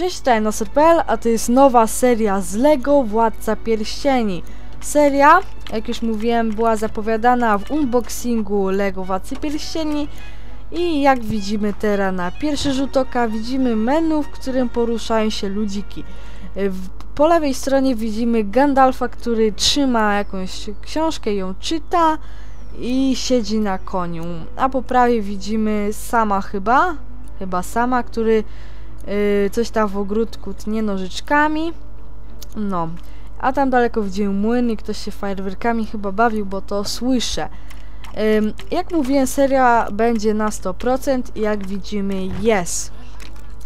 Cześć, tutaj Nasr.pl, a to jest nowa seria z LEGO Władca Pierścieni. Seria, jak już mówiłem, była zapowiadana w unboxingu LEGO Władcy Pierścieni i jak widzimy teraz na pierwszy rzut oka widzimy menu, w którym poruszają się ludziki. Po lewej stronie widzimy Gandalfa, który trzyma jakąś książkę, ją czyta i siedzi na koniu. A po prawej widzimy sama chyba, chyba sama, który Yy, coś tam w ogródku tnie nożyczkami. No. A tam daleko widzimy młyn i ktoś się fajerwerkami chyba bawił, bo to słyszę. Jak mówiłem, seria będzie na 100% i jak widzimy jest.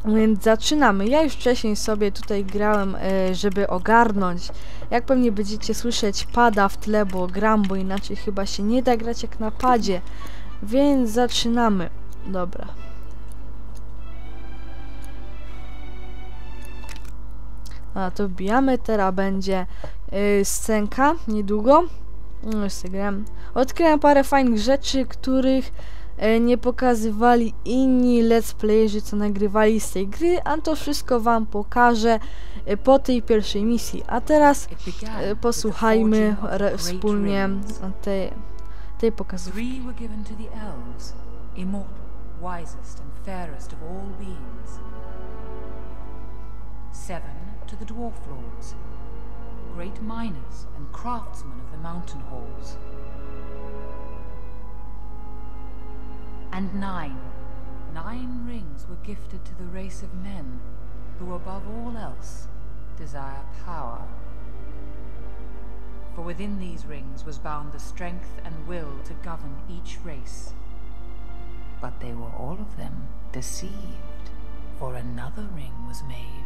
Więc zaczynamy. Ja już wcześniej sobie tutaj grałem, yy, żeby ogarnąć. Jak pewnie będziecie słyszeć, pada w tle, bo gram, bo inaczej chyba się nie da grać jak na padzie. Więc zaczynamy. Dobra. A to wbijamy, teraz będzie yy, scenka niedługo. No, Instagram. Odkryłem parę fajnych rzeczy, których yy, nie pokazywali inni let's playerzy, co nagrywali z tej gry, a to wszystko wam pokażę yy, po tej pierwszej misji. A teraz yy, posłuchajmy wspólnie tej, tej pokazówki. Seven to the dwarf lords, great miners and craftsmen of the mountain halls. And nine, nine rings were gifted to the race of men, who above all else desire power. For within these rings was bound the strength and will to govern each race. But they were all of them deceived, for another ring was made.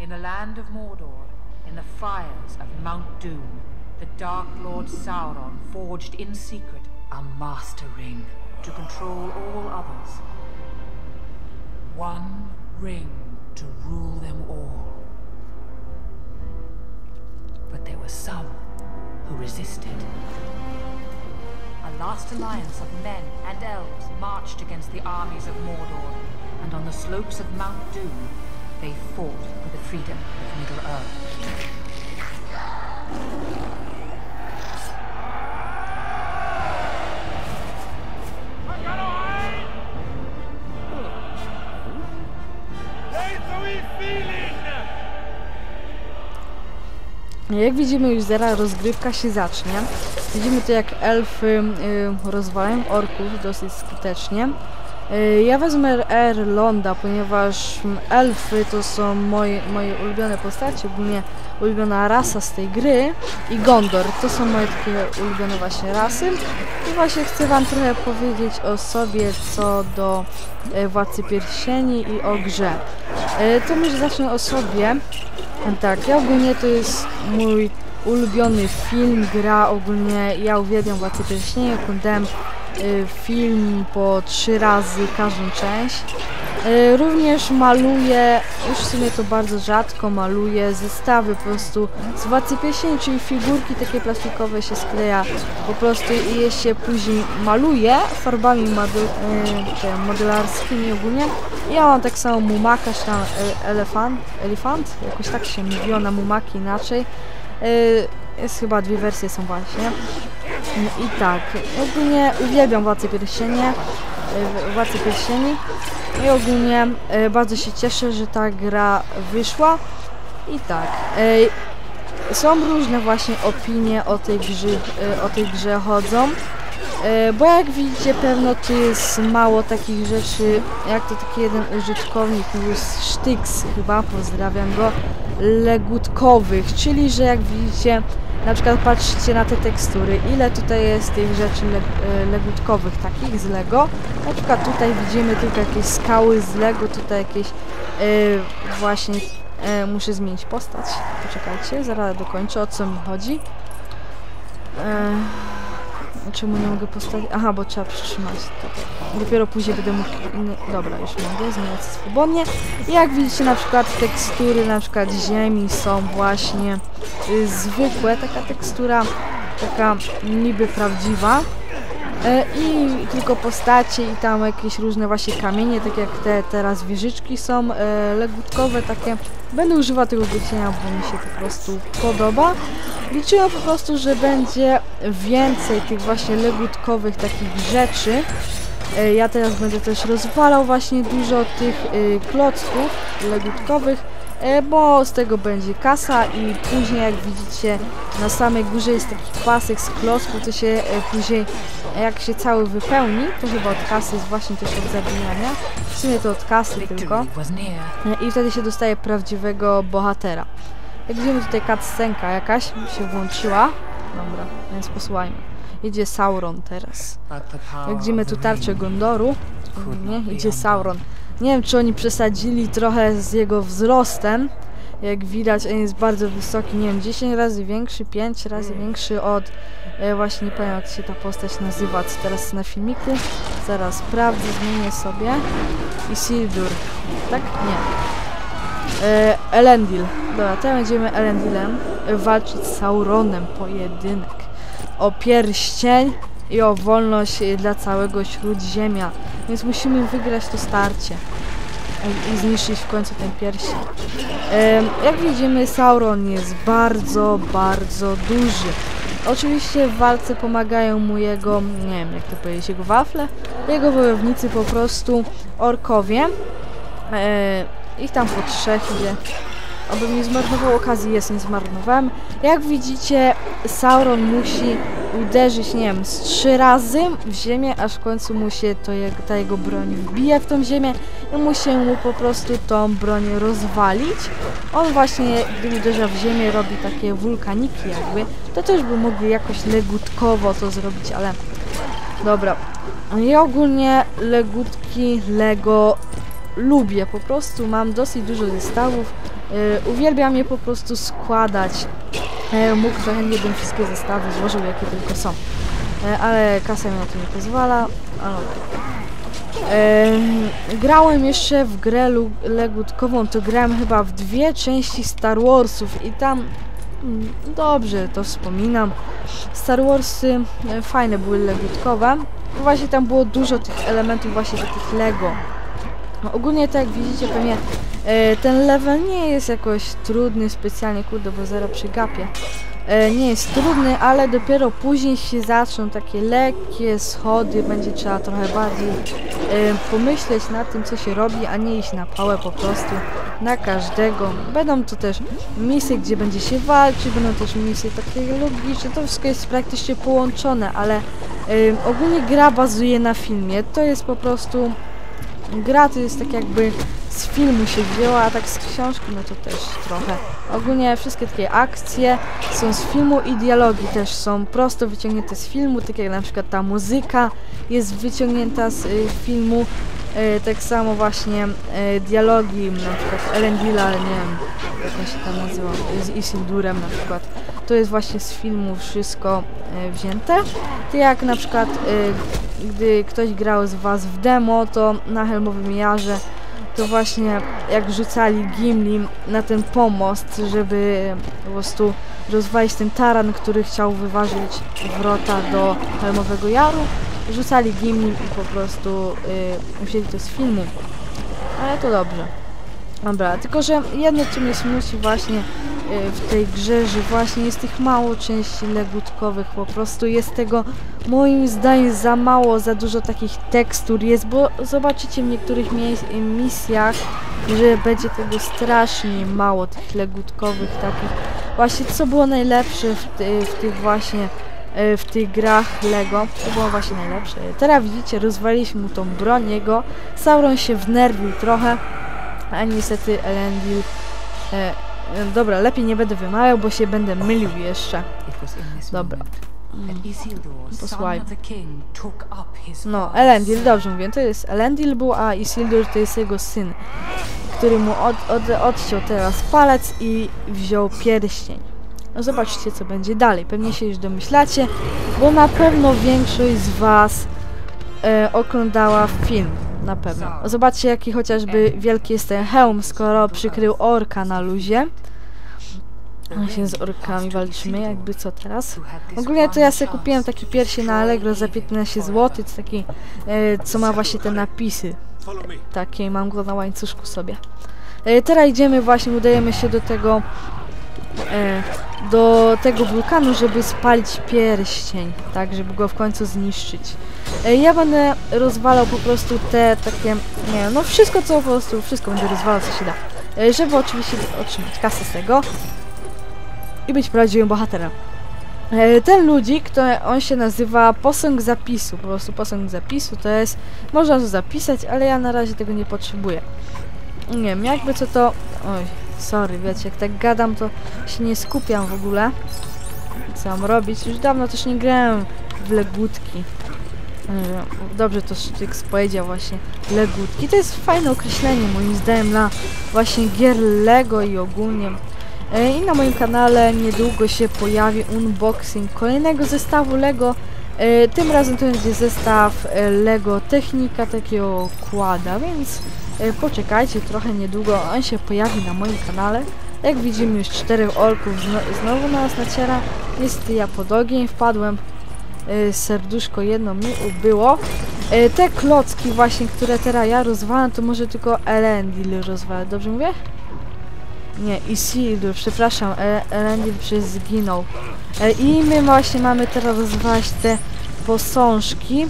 In the land of Mordor, in the fires of Mount Doom, the Dark Lord Sauron forged in secret a master ring to control all others. One ring to rule them all. But there were some who resisted. A last alliance of men and elves marched against the armies of Mordor, and on the slopes of Mount Doom, they fought for the freedom of Middle-earth. Jak widzimy już zaraz rozgrywka się zacznie. Widzimy tu jak elfy y, rozwalają orków dosyć skutecznie. Y, ja wezmę Erlonda, ponieważ elfy to są moje, moje ulubione postacie, ogólnie ulubiona rasa z tej gry i Gondor, to są moje takie ulubione właśnie rasy i właśnie chcę wam trochę powiedzieć o sobie co do y, Władcy Pierścieni i o grze. Y, to może zacznę o sobie. Tak, ja ogólnie to jest mój ulubiony film, gra ogólnie, ja uwielbiam Władcę Pierścieni, oglądałem film po trzy razy każdą część. Y, również maluję, już w sumie to bardzo rzadko maluję zestawy po prostu z Władcy Pierścieni, czyli figurki takie plastikowe się skleja po prostu i je się później maluje farbami y, modelarskimi ogólnie. Ja mam tak samo mumaka, czy tam elefant, elefant, jakoś tak się mówiło na mumaki inaczej. Jest chyba dwie wersje są właśnie. No I tak, ogólnie uwielbiam Władcę Pierścienie, Władcę Pierścieni i ogólnie e, bardzo się cieszę, że ta gra wyszła. I tak, e, są różne właśnie opinie o tej grze, e, o tej grze chodzą. Bo jak widzicie pewno tu jest mało takich rzeczy, jak to taki jeden użytkownik mówił, Sztyks chyba, pozdrawiam go, legutkowych, czyli że jak widzicie, na przykład patrzcie na te tekstury, ile tutaj jest tych rzeczy le e, legutkowych takich z Lego, na przykład tutaj widzimy tylko jakieś skały z Lego, tutaj jakieś e, właśnie, e, muszę zmienić postać, poczekajcie, zaraz dokończę o co mi chodzi. E, Czemu nie mogę postawić? Aha, bo trzeba przytrzymać. Dobra. Dopiero później będę mógł... nie, Dobra, już mogę zmieniać swobodnie. I jak widzicie na przykład tekstury na przykład ziemi są właśnie y, zwykłe. Taka tekstura, taka niby prawdziwa. E, I tylko postacie i tam jakieś różne właśnie kamienie, tak jak te teraz wieżyczki są e, legutkowe takie. Będę używał tego wycienia, bo mi się po prostu podoba. Liczyłem po prostu, że będzie więcej tych właśnie legutkowych takich rzeczy. E, Ja teraz będę też rozwalał właśnie dużo tych y, klocków legutkowych, e, bo z tego będzie kasa i później jak widzicie na samej górze jest taki pasek z klocków, to się e, później jak się cały wypełni, to chyba od kasy jest właśnie też od zabijania. W sumie to od kasy tylko. I wtedy się dostaje prawdziwego bohatera. Jak widzimy tutaj cutscenka jakaś się włączyła. Dobra, więc posłuchajmy. Idzie Sauron teraz. Jak widzimy tu tarczę Gondoru. Nie, idzie. Sauron. Nie wiem, czy oni przesadzili trochę z jego wzrostem. Jak widać, on jest bardzo wysoki, nie wiem, 10 razy większy, 5 razy większy od... E, właśnie nie pamiętam, jak się ta postać nazywa, co teraz na filmiku. Zaraz sprawdzę, zmienię sobie. Isildur. Tak? Nie. E, Elendil. Dobra, teraz będziemy Elendilem e, walczyć z Sauronem. Pojedynek. O pierścień i o wolność e, dla całego Śródziemia. Więc musimy wygrać to starcie. I, zniszczyć w końcu ten pierścień. Jak widzimy, Sauron jest bardzo, bardzo duży. Oczywiście w walce pomagają mu jego, nie wiem jak to powiedzieć, jego wafle, jego wojownicy po prostu orkowie. E, ich tam po trzech idzie. Abym nie zmarnował okazji, jest, nie zmarnowałem. Jak widzicie, Sauron musi uderzyć, nie wiem, z trzy razy w ziemię, aż w końcu mu się to ta jego broń wbije w tą ziemię i musi mu po prostu tą broń rozwalić. On właśnie, gdy uderza w ziemię, robi takie wulkaniki jakby. To też by mogli jakoś legutkowo to zrobić, ale dobra. Ja ogólnie legutki Lego lubię, po prostu mam dosyć dużo zestawów. Yy, uwielbiam je po prostu składać. E, mógł chętnie bym wszystkie zestawy złożył, jakie tylko są. E, ale kasa mi na to nie pozwala. Ale grałem jeszcze w grę legutkową, to grałem chyba w dwie części Star Warsów i tam mm, dobrze to wspominam. Star Warsy e, fajne były legutkowe. Właśnie tam było dużo tych elementów właśnie takich Lego. No, ogólnie tak jak widzicie pewnie ten level nie jest jakoś trudny specjalnie, kurde, bo zero przygapię. E, nie jest trudny, ale dopiero później się zaczną takie lekkie schody, będzie trzeba trochę bardziej e, pomyśleć nad tym, co się robi, a nie iść na pałę po prostu na każdego. Będą to też misje, gdzie będzie się walczyć, będą też misje takie logiczne, to wszystko jest praktycznie połączone, ale e, ogólnie gra bazuje na filmie, to jest po prostu gra to jest tak jakby z filmu się wzięła, a tak z książki no to też trochę. Ogólnie wszystkie takie akcje są z filmu i dialogi też są prosto wyciągnięte z filmu, tak jak na przykład ta muzyka jest wyciągnięta z y, filmu. Y, tak samo właśnie y, dialogi, na przykład Elendila, nie wiem jak on się tam nazywa, z Isildurem na przykład. To jest właśnie z filmu wszystko y, wzięte. Tak jak na przykład y, gdy ktoś grał z Was w demo, to na Helmowym Jarze to właśnie jak rzucali Gimli na ten pomost, żeby po prostu rozwalić ten taran, który chciał wyważyć wrota do Helmowego Jaru, rzucali Gimli i po prostu y, wzięli to z filmu. Ale to dobrze. Dobra, tylko że jedno co mnie smuci właśnie w tej grze, że właśnie jest tych mało części legutkowych, po prostu jest tego moim zdaniem za mało, za dużo takich tekstur jest, bo zobaczycie w niektórych misjach, że będzie tego strasznie mało, tych legutkowych takich. Właśnie co było najlepsze w, ty, w tych właśnie e, w tych grach Lego, to było właśnie najlepsze. Teraz widzicie, rozwaliliśmy mu tą broń jego, Sauron się wnerwił trochę, a niestety Elendil e, dobra, lepiej nie będę wymawiał, bo się będę mylił jeszcze. Dobra. son Posłuchaj. No. Elendil, dobrze mówię, to jest Elendil był, a Isildur to jest jego syn, który mu od, od, odciął teraz palec i wziął pierścień. No zobaczcie, co będzie dalej. Pewnie się już domyślacie, bo na pewno większość z Was e, oglądała film. Na pewno. Zobaczcie, jaki chociażby wielki jest ten hełm, skoro przykrył orka na luzie. Właśnie z orkami walczymy, jakby co teraz. Ogólnie to ja sobie kupiłem taki pierścień na Allegro za 15 zł, to taki, e, co ma właśnie te napisy. Me. Takie, mam go na łańcuszku sobie. E, teraz idziemy właśnie, udajemy się do tego, e, do tego wulkanu, żeby spalić pierścień, tak, żeby go w końcu zniszczyć. E, ja będę rozwalał po prostu te takie, nie wiem, no wszystko co po prostu, wszystko będę rozwalał co się da. E, żeby oczywiście otrzymać kasę z tego i być prawdziwym bohaterem. E, Ten ludzik, to on się nazywa posąg zapisu. Po prostu posąg zapisu to jest. Można to zapisać, ale ja na razie tego nie potrzebuję. Nie wiem, jakby co to. Oj, sorry, wiecie, jak tak gadam, to się nie skupiam w ogóle. Co mam robić? Już dawno też nie grałem w legutki. Dobrze to Sztyks powiedział właśnie. Legutki. To jest fajne określenie moim zdaniem dla właśnie gier Lego i ogólnie E, I na moim kanale niedługo się pojawi unboxing kolejnego zestawu LEGO. E, Tym razem to będzie zestaw e, LEGO Technika takiego kłada, więc poczekajcie trochę niedługo, on się pojawi na moim kanale. Jak widzimy już czterech orków zno znowu na nas naciera. Niestety ja pod ogień wpadłem. E, Serduszko jedno mi ubyło. E, Te klocki właśnie, które teraz ja rozwalam, to może tylko Elendil rozwala. Dobrze mówię? Nie, Isildur, przepraszam, E- Elendil przecież zginął. E, I my właśnie mamy teraz rozwalać te posążki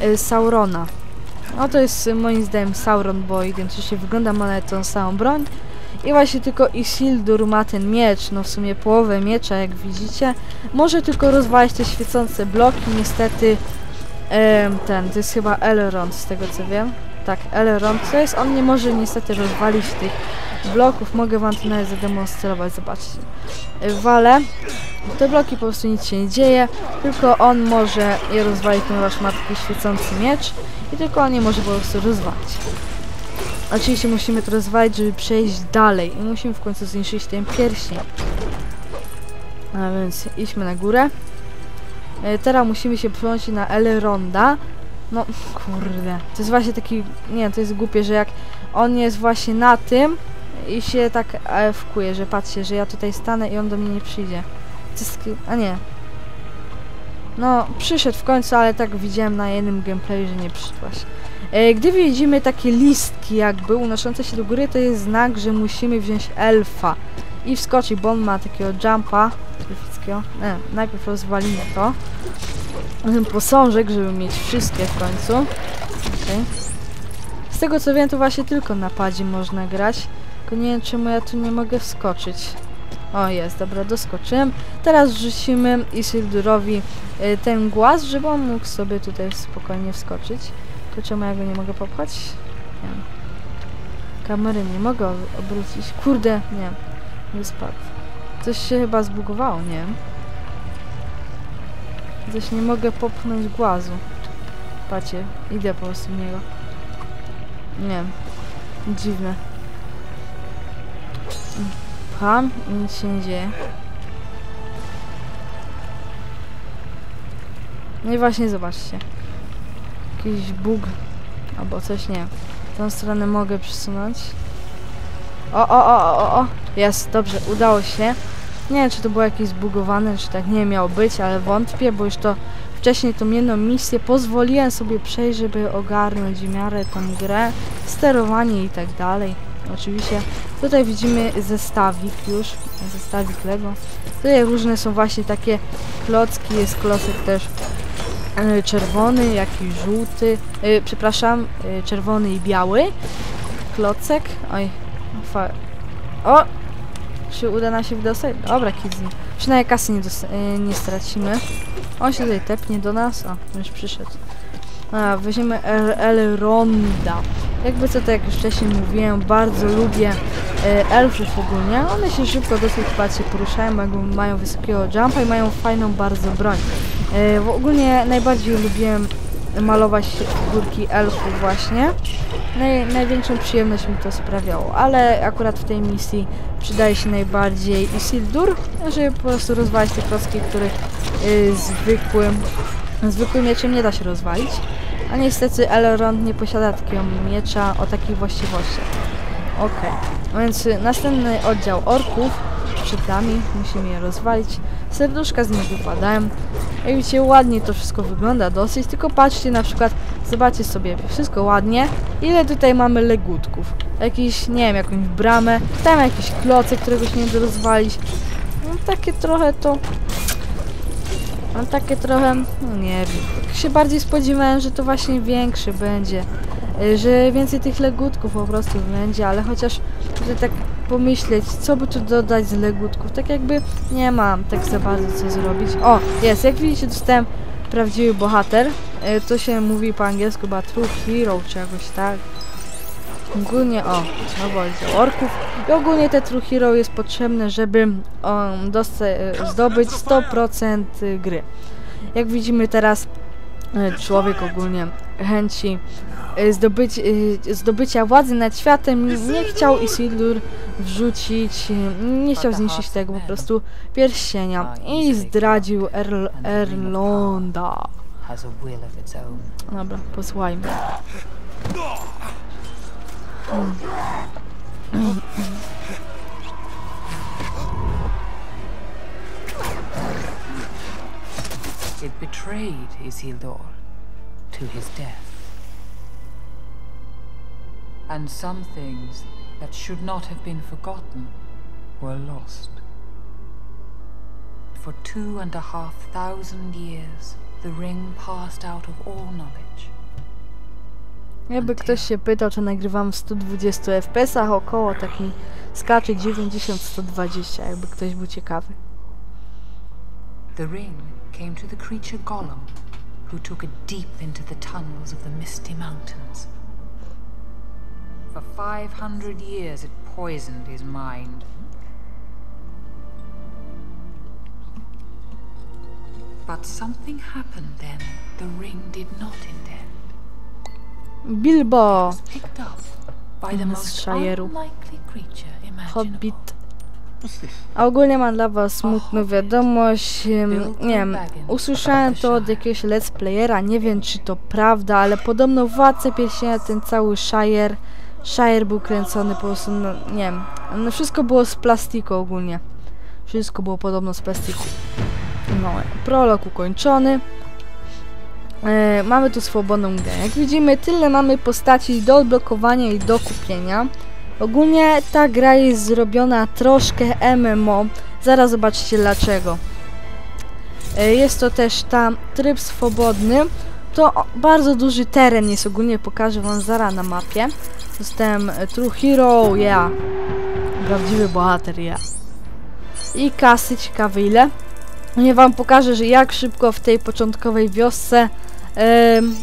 e, Saurona. No to jest e, moim zdaniem Sauron, bo identycznie wygląda, ma nawet tą samą broń. I właśnie tylko Isildur ma ten miecz, no w sumie połowę miecza, jak widzicie. Może tylko rozwalić te świecące bloki, niestety ten, to jest chyba Elrond, z tego co wiem. Tak, Elrond, to jest, on nie może niestety rozwalić tych bloków. Mogę wam to nawet zademonstrować, zobaczcie. Y, Walę. Te bloki po prostu nic się nie dzieje, tylko on może je rozwalić, ponieważ ma taki świecący miecz i tylko on je może po prostu rozwalić. Oczywiście musimy to rozwalić, żeby przejść dalej i musimy w końcu zniszczyć ten pierścień. A więc idźmy na górę. E, Teraz musimy się przełączyć na Elronda. No, kurde. To jest właśnie taki... Nie, to jest głupie, że jak on jest właśnie na tym i się tak AFKuje, że patrzcie, że ja tutaj stanę i on do mnie nie przyjdzie. To jest. A nie. No, przyszedł w końcu, ale tak widziałem na jednym gameplayu, że nie przyszłaś. E, Gdy widzimy takie listki jakby unoszące się do góry, to jest znak, że musimy wziąć elfa i wskoczyć, bo on ma takiego jumpa elfickiego. Nie, najpierw rozwalimy to. Ten posążek, żeby mieć wszystkie w końcu. Okej. Z tego co wiem, to właśnie tylko na padzie można grać. Tylko nie wiem, czemu ja tu nie mogę wskoczyć. O, jest, dobra, doskoczyłem. Teraz rzucimy Isildurowi y, ten głaz, żeby on mógł sobie tutaj spokojnie wskoczyć. Tylko czemu ja go nie mogę popchać? Nie wiem. Kamery nie mogę ob- obrócić. Kurde, nie. Nie spadł. Coś się chyba zbugowało, nie wiem. Coś nie mogę popchnąć głazu. Patrzcie, idę po prostu w niego. Nie. Dziwne. Pcham i nic się nie dzieje. No i właśnie zobaczcie. Jakiś bug albo coś, nie. Tą stronę mogę przesunąć. O, o, o, o, o. Jest, dobrze, udało się. Nie wiem, czy to było jakieś zbugowane, czy tak nie miało być, ale wątpię, bo już to wcześniej tą jedną misję pozwoliłem sobie przejść, żeby ogarnąć w miarę tą grę, sterowanie i tak dalej. Oczywiście tutaj widzimy zestawik już, zestawik Lego. Tutaj różne są właśnie takie klocki, jest klocek też e, czerwony, jakiś żółty, e, przepraszam, e, czerwony i biały klocek. Oj, fa- o! Czy uda nam się wydostać? Dobra, Kidzi. Przynajmniej kasy nie, e, nie stracimy. On się tutaj tepnie do nas. O, już przyszedł. A, weźmiemy El Elronda. Jakby co, tak jak już wcześniej mówiłem, bardzo lubię e, elfów ogólnie. One się szybko dosyć patrzcie, poruszają, mają wysokiego jumpa i mają fajną bardzo broń. E, w ogólnie najbardziej lubiłem malować figurki elfów właśnie. Naj, największą przyjemność mi to sprawiało, ale akurat w tej misji przydaje się najbardziej Isildur, żeby po prostu rozwalić te klocki, których y, zwykłym, zwykłym mieczem nie da się rozwalić. A niestety Elrond nie posiada takiego miecza o takich właściwościach. Okej, więc y, następny oddział orków przed nami, musimy je rozwalić. Serduszka z nich wypadają. Jak widzicie, ładnie to wszystko wygląda dosyć, tylko patrzcie na przykład, zobaczcie sobie, wszystko ładnie. Ile tutaj mamy legutków? Jakiś, nie wiem, jakąś bramę, tam jakiś klocek, którego się nie da rozwalić. No takie trochę to... Mam takie trochę, no nie wiem, tak się bardziej spodziewałem, że to właśnie większy będzie. Y, Że więcej tych legutków po prostu będzie, ale chociaż żeby tak pomyśleć, co by tu dodać z legutków, tak jakby nie mam tak za bardzo co zrobić. O, jest, jak widzicie dostałem prawdziwy bohater, Y, to się mówi po angielsku chyba true hero czy jakoś tak. Ogólnie, o, znowu oddział orków. I ogólnie te True Hero jest potrzebne, żeby um, zdobyć 100% gry. Jak widzimy teraz, e, człowiek ogólnie chęci e, zdobyć, e, zdobycia władzy nad światem nie chciał Isildur wrzucić, nie chciał zniszczyć tego po prostu pierścienia i zdradził Erl- Erlonda. Dobra, posłuchajmy. Mm. It betrayed Isildur to his death. And some things that should not have been forgotten were lost. For two and a half thousand years, the ring passed out of all knowledge. Jakby ktoś się pytał, czy nagrywam w 120 fps, około tak mi skacze 90-120, jakby ktoś był ciekawy. The ring came to the creature Gollum, who took it deep into the tunnels of the Misty Mountains. For 500 years it poisoned his mind. But something happened then the ring did not. It Bilbo! z imaginable. Hobbit. A ogólnie mam dla was smutną wiadomość. Nie wiem, usłyszałem to od jakiegoś let's playera, nie wiem czy to prawda, ale podobno władcę pierścienia, ten cały Shire, Shire był kręcony po prostu, no nie wiem, no wszystko było z plastiku ogólnie. Wszystko było podobno z plastiku. No, prolog ukończony. E, mamy tu swobodną grę. Jak widzimy, tyle mamy postaci do odblokowania i do kupienia. Ogólnie ta gra jest zrobiona troszkę MMO. Zaraz zobaczycie dlaczego. E, Jest to też tam tryb swobodny. To bardzo duży teren jest ogólnie, pokażę wam zaraz na mapie. E, True Hero, ja. Prawdziwy bohater, ja. I kasy, ciekawe ile. Nie wam pokażę, że jak szybko w tej początkowej wiosce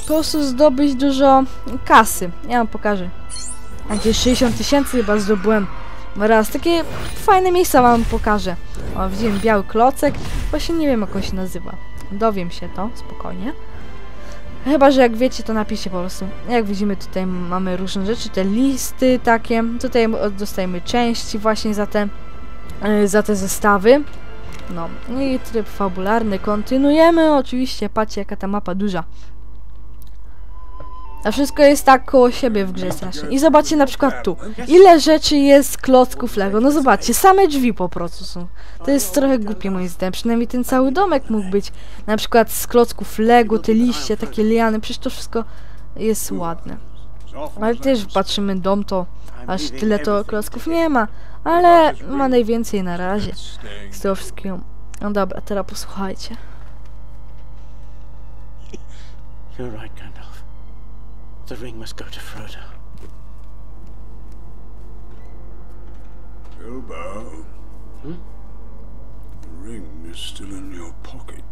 po prostu zdobyć dużo kasy. Ja wam pokażę. Jakieś 60 tysięcy chyba zdobyłem raz. Takie fajne miejsca wam pokażę. O, biały klocek. Właśnie nie wiem jak on się nazywa. Dowiem się to, spokojnie. Chyba, że jak wiecie, to napiszcie po prostu. Jak widzimy, tutaj mamy różne rzeczy, te listy takie. Tutaj dostajemy części właśnie za te, y, za te zestawy. No i tryb fabularny. Kontynuujemy. Oczywiście, patrzcie jaka ta mapa duża. A wszystko jest tak koło siebie w grze strasznie. I zobaczcie na przykład tu. Ile rzeczy jest klocków Lego? No zobaczcie, same drzwi po prostu są. To jest trochę głupie moim zdaniem. Przynajmniej ten cały domek mógł być na przykład z klocków Lego, te liście, takie liany. Przecież to wszystko jest ładne. Ale też patrzymy dom, to aż tyle to klocków nie ma. Ale ma najwięcej na razie z tego wszystkiego. No dobra, teraz posłuchajcie. You're right, Gandalf. The ring must go to Frodo. Bilbo. Hmm? The ring is still in your pocket.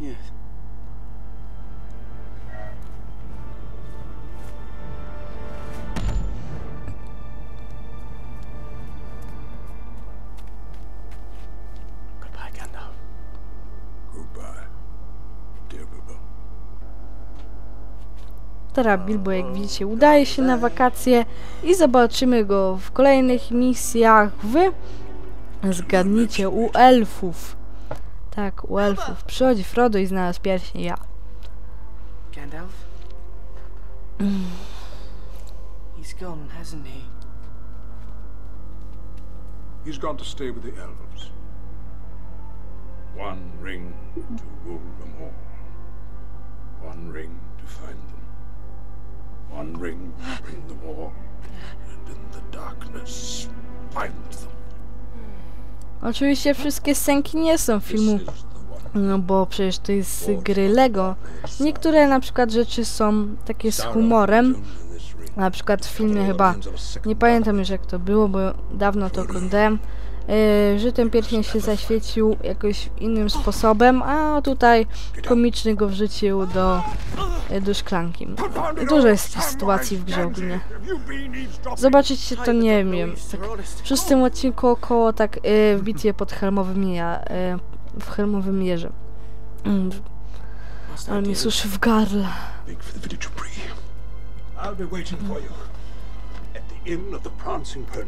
Yes. Teraz Bilbo, jak widzicie, udaje się na wakacje i zobaczymy go w kolejnych misjach w... Zgadnijcie, u elfów. Tak, u elfów. Przychodzi Frodo i znalazł pierścień ja. Gandalf? He's gone, hasn't he? He's gone to stay with the elves. One ring to rule them all. One ring to find them. One ring to bring them all. And in the darkness, find them. Oczywiście wszystkie scenki nie są filmu, no bo przecież to jest gry Lego. Niektóre na przykład rzeczy są takie z humorem, na przykład w filmie chyba, nie pamiętam już jak to było, bo dawno to oglądałem, że ten pierścień się zaświecił jakoś innym sposobem, a tutaj komiczny go wrzucił do, yy, do szklanki. Dużo jest tych sytuacji w grze ogólnie. Zobaczycie to nie wiem, tak w szóstym odcinku około tak yy, w bitwie pod Helmowym ja, w Helmowym Jeże. Mm, ale mnie suszy w Bree. I'll be waiting for you.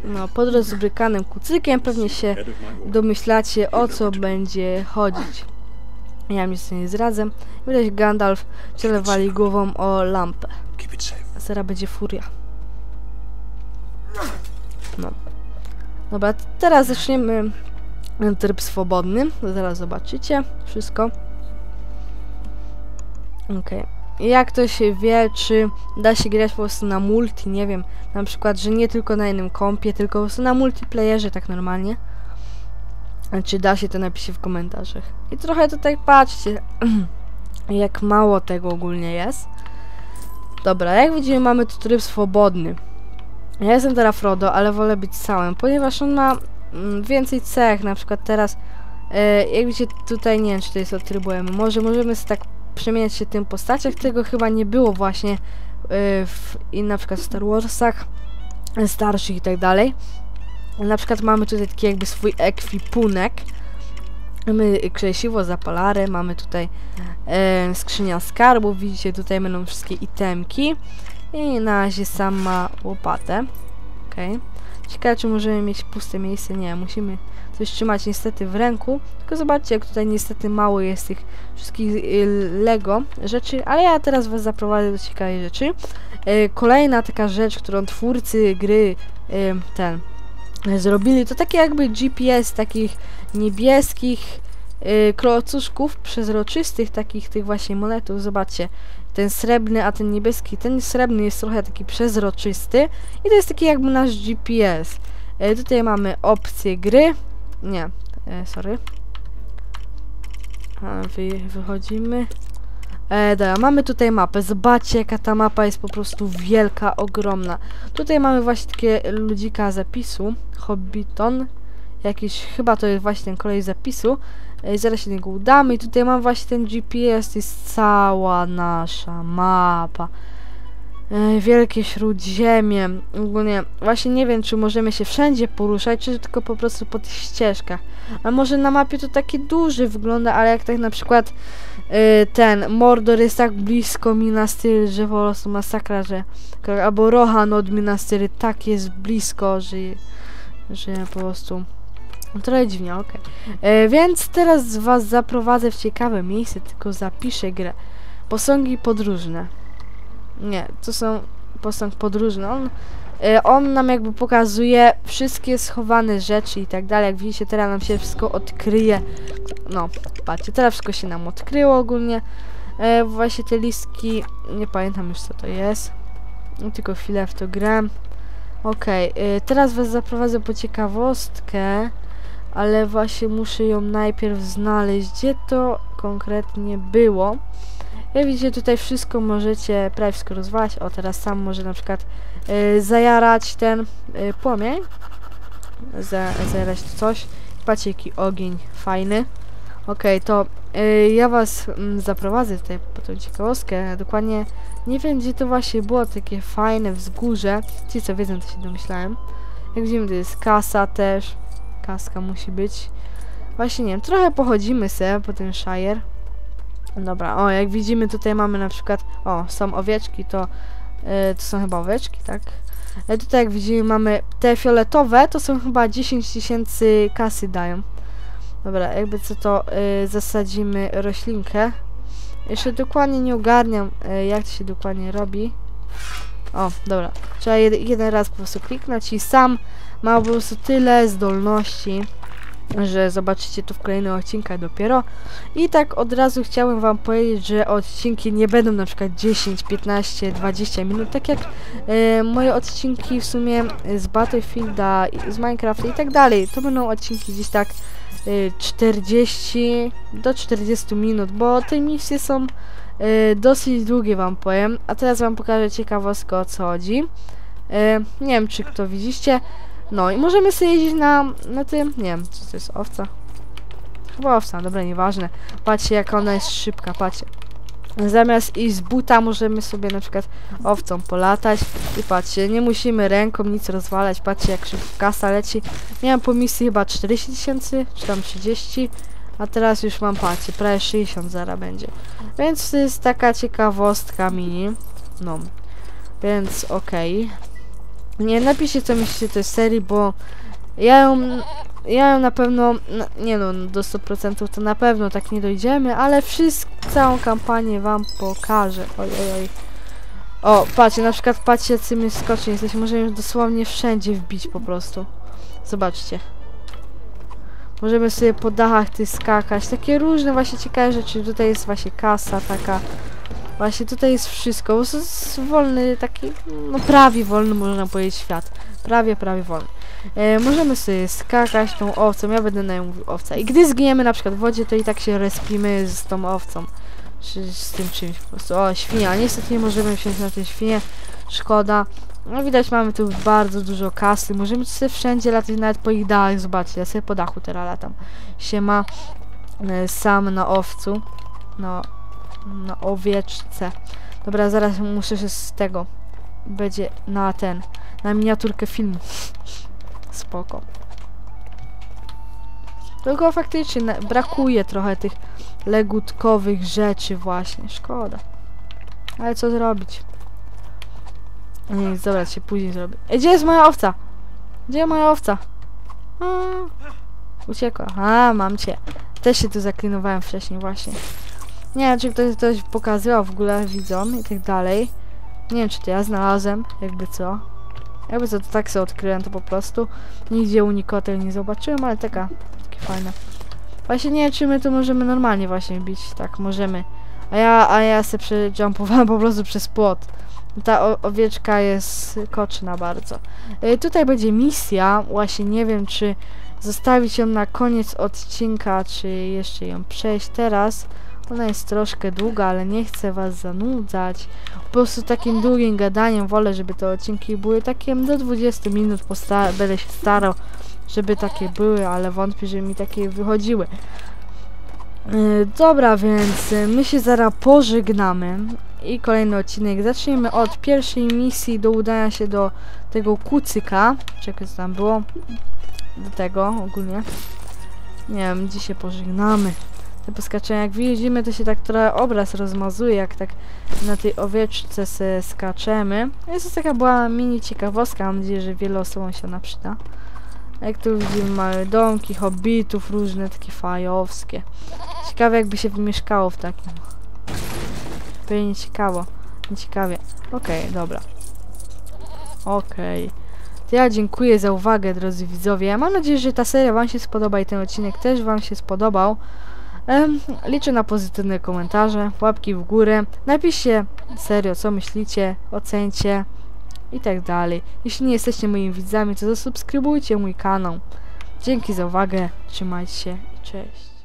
No, podróż z brykanym kucykiem pewnie się domyślacie o co będzie chodzić. Ja sobie nie zdradzę. Widać Gandalf przelewali głową o lampę. Zaraz będzie furia. No. Dobra, teraz zaczniemy tryb swobodny. Zaraz zobaczycie wszystko. Okej. Jak to się wie, czy da się grać po prostu na multi, nie wiem, na przykład, że nie tylko na jednym kompie, tylko po prostu na multiplayerze tak normalnie. Czy da się to napiszcie w komentarzach. I trochę tutaj patrzcie, jak mało tego ogólnie jest. Dobra, jak widzimy mamy tu tryb swobodny. Ja jestem teraz Frodo, ale wolę być całym, ponieważ on ma mm, więcej cech, na przykład teraz e, jak widzicie tutaj, nie wiem czy to jest od trybu M, może możemy tak przemieniać się tym postaciach, tego chyba nie było właśnie e, w i na przykład w Star Warsach starszych i tak dalej. Na przykład mamy tutaj taki jakby swój ekwipunek. Mamy krzesiwo, zapalarę, mamy tutaj e, skrzynia skarbów, widzicie tutaj będą wszystkie itemki i na razie sam ma łopatę. Okej. Ciekawe czy możemy mieć puste miejsce, nie, musimy coś trzymać niestety w ręku, tylko zobaczcie jak tutaj niestety mało jest tych wszystkich y, Lego rzeczy, ale ja teraz was zaprowadzę do ciekawej rzeczy. E, kolejna taka rzecz, którą twórcy gry y, ten zrobili, to takie jakby GPS takich niebieskich y, klocuszków przezroczystych, takich tych właśnie monetów, zobaczcie. Ten srebrny, a ten niebieski, ten srebrny jest trochę taki przezroczysty i to jest taki jakby nasz GPS. E, tutaj mamy opcję gry. Nie, e, sorry. A, wy, wychodzimy. E, dobra, mamy tutaj mapę. Zobaczcie, jaka ta mapa jest po prostu wielka, ogromna. Tutaj mamy właśnie takie ludzika zapisu. Hobbiton. Jakiś, chyba to jest właśnie kolej zapisu. E, zaraz się do niego udamy. I tutaj mam właśnie ten GPS. Jest cała nasza mapa. E, wielkie śródziemie. Ogólnie właśnie nie wiem, czy możemy się wszędzie poruszać, czy tylko po prostu po tych ścieżkach. A może na mapie to taki duży wygląda, ale jak tak na przykład y, ten Mordor jest tak blisko Minas Tirith, że po prostu masakra, że albo Rohan od Minas Tirith tak jest blisko, że, że po prostu trochę dziwnie, okej. E, Więc teraz was zaprowadzę w ciekawe miejsce, tylko zapiszę grę. Posągi podróżne. Nie, to są posąg podróżny. On, e, on nam jakby pokazuje wszystkie schowane rzeczy i tak dalej. Jak widzicie, teraz nam się wszystko odkryje. No, patrzcie, teraz wszystko się nam odkryło ogólnie. E, właśnie te listki, nie pamiętam już co to jest. No, tylko chwilę w to gram. Okej, e, teraz was zaprowadzę po ciekawostkę, ale właśnie muszę ją najpierw znaleźć, gdzie to konkretnie było. Jak widzicie, tutaj wszystko możecie prawie wszystko rozwalać. O, teraz sam może na przykład e, zajarać ten e, płomień. Za, zajarać coś. Patrzcie, jaki ogień fajny. Okej, to e, ja was mm, zaprowadzę tutaj po tą ciekawostkę. Dokładnie nie wiem, gdzie to właśnie było, takie fajne wzgórze. Ci, co wiedzą, to się domyślałem. Jak widzimy, to jest kasa też. Kaska musi być. Właśnie nie wiem, trochę pochodzimy sobie po tym Shire. Dobra, o, jak widzimy tutaj mamy na przykład, o, są owieczki, to, e, to są chyba owieczki, tak? E, tutaj jak widzimy mamy te fioletowe, to są chyba 10 tysięcy kasy dają. Dobra, jakby co to e, zasadzimy roślinkę. Jeszcze dokładnie nie ogarniam, e, jak to się dokładnie robi. O, dobra. Trzeba jed jeden raz po prostu kliknąć i sam ma po prostu tyle zdolności, że zobaczycie to w kolejnych odcinkach dopiero. I tak od razu chciałem wam powiedzieć, że odcinki nie będą na przykład 10, 15, 20 minut, tak jak e, moje odcinki w sumie z Battlefielda, z Minecrafta i tak dalej. To będą odcinki gdzieś tak e, 40 do 40 minut, bo te misje są e, dosyć długie wam powiem. A teraz wam pokażę ciekawostkę o co chodzi. E, nie wiem czy kto widzicie. No i możemy sobie jeździć na, na tym, nie wiem, co to jest, owca? Chyba owca, dobra, nieważne. Patrzcie, jak ona jest szybka, patrzcie. Zamiast iść z buta, możemy sobie na przykład owcą polatać i patrzcie, nie musimy ręką nic rozwalać, patrzcie jak szybko kasa leci. Miałem po misji chyba 40 tysięcy, czy tam 30, a teraz już mam, patrzcie, prawie 60 zara będzie. Więc to jest taka ciekawostka mini, no. Więc okej. Nie, napiszcie co myślicie tej serii, bo ja ją, ja ją na pewno, nie no, do 100% to na pewno tak nie dojdziemy, ale wszystko, całą kampanię wam pokażę. Oj, oj, oj. O, patrzcie, na przykład patrzcie, jacy my skoczni jesteśmy, możemy dosłownie wszędzie wbić po prostu. Zobaczcie. Możemy sobie po dachach ty skakać, takie różne właśnie ciekawe rzeczy. Tutaj jest właśnie kasa taka. Właśnie tutaj jest wszystko, bo to jest wolny, taki, no prawie wolny można powiedzieć świat. Prawie, prawie wolny. E, możemy sobie skakać tą owcą, ja będę na nią mówił owca. I gdy zginiemy na przykład w wodzie, to i tak się respimy z tą owcą. Czy z tym czymś po prostu. O, świnia. Niestety nie możemy wsiąść na tę świnię. Szkoda. No widać, mamy tu bardzo dużo kasy. Możemy sobie wszędzie latać, nawet po ich dachach. Zobaczcie, ja sobie po dachu teraz latam. Siema. E, sam na owcu. No, na owieczce. Dobra, zaraz muszę się z tego. Będzie na ten. Na miniaturkę filmu. Spoko. Tylko faktycznie brakuje trochę tych legutkowych rzeczy właśnie. Szkoda. Ale co zrobić? Nic, dobra, się później zrobię. Ej, gdzie jest moja owca? Gdzie moja owca? A, uciekła. A, mam cię. Też się tu zaklinowałem wcześniej właśnie. Nie wiem, czy ktoś coś pokazywał w ogóle widzom i tak dalej. Nie wiem, czy to ja znalazłem, jakby co. Jakby co, to tak sobie odkryłem to po prostu. Nigdzie unikotel nie zobaczyłem, ale taka, takie fajne. Właśnie nie wiem, czy my to możemy normalnie właśnie bić. Tak, możemy. A ja, a ja se przejumpowałem po prostu przez płot. Ta o, owieczka jest koczna bardzo. Y, tutaj będzie misja. Właśnie nie wiem, czy zostawić ją na koniec odcinka, czy jeszcze ją przejść teraz. Ona jest troszkę długa, ale nie chcę was zanudzać. Po prostu takim długim gadaniem wolę, żeby te odcinki były takie do 20 minut. Będę się starał, żeby takie były, ale wątpię, żeby mi takie wychodziły. Yy, dobra, więc y, my się zaraz pożegnamy i kolejny odcinek. Zaczniemy od pierwszej misji do udania się do tego kucyka. Czekaj, co tam było? Do tego ogólnie. Nie wiem, gdzie się pożegnamy. Te poskaczenia, jak widzimy, to się tak trochę obraz rozmazuje, jak tak na tej owieczce se skaczemy. Jest to taka była mini ciekawostka, mam nadzieję, że wielu osobom się ona przyda. Jak tu widzimy małe domki, hobbitów, różne takie fajowskie. Ciekawe jakby się wymieszkało w takim. Pewnie ciekawo. Nieciekawie. Okej, dobra. Okej. To ja dziękuję za uwagę, drodzy widzowie. Mam nadzieję, że ta seria wam się spodoba i ten odcinek też wam się spodobał. Liczę na pozytywne komentarze, łapki w górę. Napiszcie serio, co myślicie, ocencie i tak dalej. Jeśli nie jesteście moimi widzami, to zasubskrybujcie mój kanał. Dzięki za uwagę, trzymajcie się i cześć.